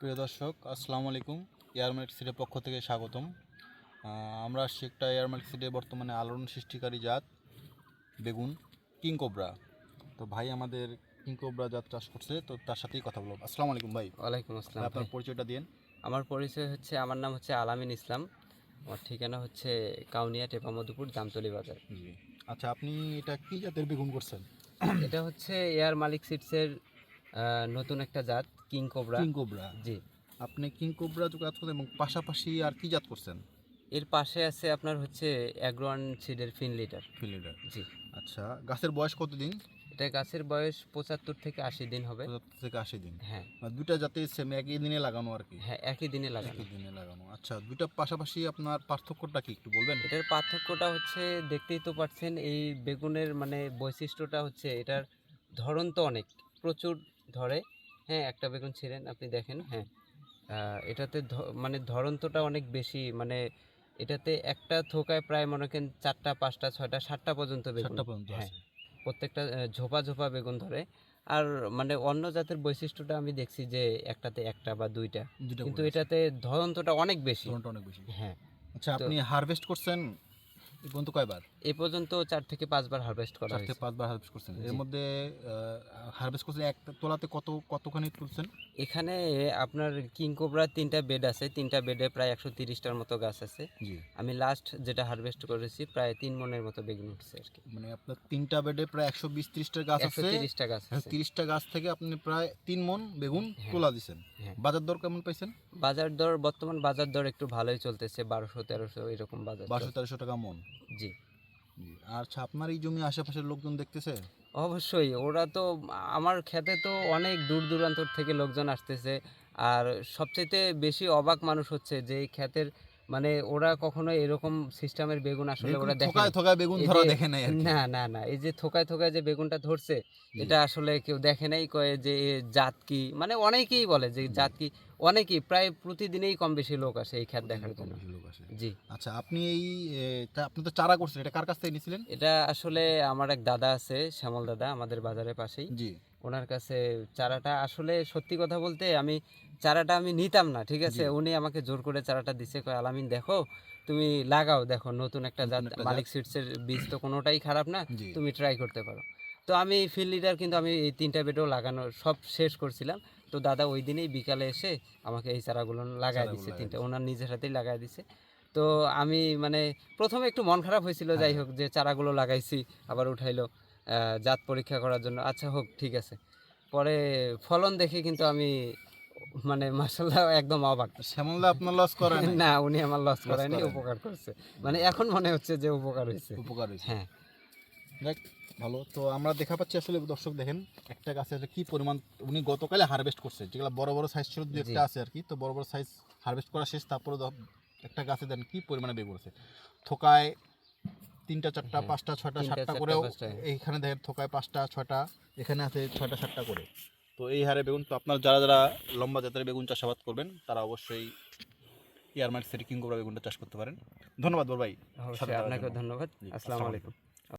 প্রিয় দর্শক আসসালামু আলাইকুম। এয়ারমেট সিডের পক্ষ থেকে স্বাগতম। আমরা আসছি একটা এয়ারমেট সিডে বর্তমানে আলোড়ন সৃষ্টিকারী জাত বেগুন কিং কোবরা। তো ভাই আমাদের কিং কোবরা জাত চাষ করছে তো তার সাথেই কথা বলব। আসসালামু আলাইকুম ভাই। ওয়ালাইকুম আসসালাম আপনার পরিচয়টা দিন আমার পরিচয় হচ্ছে আমার নাম হচ্ছে আলামিন ইসলাম। আমার ঠিকানা হচ্ছে কাউনিয়া টেপামধুপুর জামতলি বাজার। আচ্ছা আপনি এটা কি জাতের বেগুন করছেন? এটা হচ্ছে এয়ার মালিক সিটসের নতুন একটা জাত কিং কোবরা। King cobra. জি। আপনি কিং কোবরা কাজ করছেন এবং পাশাপাশি আর কি জাত করছেন? এর পাশে আছে আপনার হচ্ছে অ্যাগ্রোয়ান সিডের ফিন লিটার। ফিলিডার জি। আচ্ছা গাছের বয়স কতদিন? এটা গাছের বয়স পঁচাত্তর থেকে আশি দিন হবে। পঁচাত্তর থেকে আশি দিন। হ্যাঁ। দুইটা জাতে সেম একই দিনে লাগানো আর কি? হ্যাঁ একই দিনে লাগানো। একই দিনে লাগানো। আচ্ছা দুইটা পাশাপাশি আপনার পার্থক্যটা কি একটু বলবেন? এটার পার্থক্যটা হচ্ছে দেখতেই তো পাচ্ছেন এই বেগুনের মানে বৈশিষ্ট্যটা হচ্ছে এটার ধরন তো অনেক। প্রচুর ধরে হ্যাঁ একটা বেগুন ছিলেন আপনি দেখেন হ্যাঁ। এটাতে মানে ধরন্তটা অনেক বেশি মানে এটাতে একটা থোকায় প্রায় মনে করেন চারটা পাঁচটা ছয়টা সাতটা পর্যন্ত বেগুন। পর্যন্ত হ্যাঁ প্রত্যেকটা ঝোপা ঝোপা বেগুন ধরে। আর মানে অন্য জাতের বৈশিষ্ট্যটা আমি দেখছি যে একটাতে একটা বা দুইটা। দুইটা কিন্তু এটাতে ধরন্তটা অনেক বেশি। অনেক বেশি। হ্যাঁ আচ্ছা আপনি হারভেস্ট করছেন এই পর্যন্ত কয়বার? এ পর্যন্ত চার থেকে পাঁচবার হারভেস্ট করা চার থেকে পাঁচবার হারভেস্ট করছেন। এর মধ্যে হারভেস্ট করছেন এক তোলাতে কত কতখানি তুলছেন? এখানে আপনার কিং কোবরার তিনটা বেড আছে। তিনটা বেডে প্রায় একশো তিরিশটার মতো গাছ আছে। আমি লাস্ট যেটা হারভেস্ট করেছি প্রায় তিন মনের মতো বেগুন উঠছে আর কি। মানে আপনার তিনটা বেডে প্রায় একশো বিশ ত্রিশটা গাছ আছে। তিরিশটা গাছ তিরিশটা গাছ থেকে আপনি প্রায় তিন মন বেগুন হ্যাঁ। তোলা হ্যাঁ। বাজার দর কেমন পাইছেন? বাজার দর বর্তমান বাজার দর একটু ভালোই চলতেছে বারোশো তেরোশো এরকম বাজার বারোশো তেরোশো টাকা মন? জি। আর আচ্ছা আপনার এই জমি আশেপাশের লোকজন দেখতেছে? অবশ্যই ওরা তো আমার খেতে তো অনেক দূর দূরান্তর থেকে লোকজন আসতেছে আর সবচেয়ে বেশি অবাক মানুষ হচ্ছে যে এই ক্ষেতের মানে ওরা কখনো এরকম সিস্টেমের বেগুন আসলে ওরা দেখে থোকায় থোকায় বেগুন ধরা দেখে নাই না না না এই যে থোকায় থোকায় যে বেগুনটা ধরছে এটা আসলে কেউ দেখে নাই কয়ে যে জাত কি? মানে অনেকেই বলে যে জাত কি অনেকেই প্রায় প্রতিদিনেই কম বেশি লোক আসে এই খ্যাত দেখার জন্য। জি। আচ্ছা আপনি এই আপনি তো চারা করছেন এটা কার কাছ থেকে নিয়েছিলেন এটা আসলে আমার এক দাদা আছে শ্যামল দাদা আমাদের বাজারের পাশেই। জি। ওনার কাছে চারাটা আসলে সত্যি কথা বলতে আমি চারাটা আমি নিতাম না ঠিক আছে? উনি আমাকে জোর করে চারাটা দিছে কয় আলামিন দেখো তুমি লাগাও দেখো নতুন একটা জাত মালিক সিডসের বীজ তো কোনোটাই খারাপ না তুমি ট্রাই করতে পারো। তো আমি ফিল্ড লিডার কিন্তু আমি এই তিনটা বেডও লাগানো সব শেষ করছিলাম। তো দাদা ওই দিনেই বিকালে এসে আমাকে এই চারাগুলো লাগাই দিছে তিনটা ওনার নিজের হাতেই লাগাই দিছে। তো আমি মানে প্রথমে একটু মন খারাপ হয়েছিল যাই হ্যাঁ। হোক যে চারাগুলো লাগাইছি আবার উঠাইলো। জাত পরীক্ষা করার জন্য। আচ্ছা হোক ঠিক আছে। পরে ফলন দেখে কিন্তু আমি মানে মাসাল্লাহ একদম অবাক। শ্যামলদা আপনার লস করেন না উনি আমার লস করায়নি। উপকার করছে। মানে এখন মনে হচ্ছে যে উপকার হয়েছে। উপকার হয়েছে। হ্যাঁ। দেখ ভালো। তো আমরা দেখা পাচ্ছি আসলে দর্শক দেখেন একটা গাছে আসলে কি পরিমাণ উনি গতকালে হারভেস্ট করছে। যেগুলো বড় বড় সাইজ ছিল দু একটা আছে আর কি তো বড় বড় সাইজ হারভেস্ট করা শেষ তারপরে একটা গাছে দেন কি পরিমাণে বেগুন আছে থোকায় তিনটা চারটা হ্যাঁ, পাঁচটা ছয়টা সাতটা করে করেও এইখানে দেখেন থোকায় পাঁচটা ছয়টা এখানে আছে ছয়টা সাতটা করে। তো এই হারে বেগুন তো আপনার যারা যারা লম্বা জাতের বেগুন চাষাবাদ করবেন তারা অবশ্যই ইয়ারমার্ট সিটি কিং বেগুনটা চাষ করতে পারেন। ধন্যবাদ বড় ভাই। জন্য। ধন্যবাদ। আসসালামু আলাইকুম।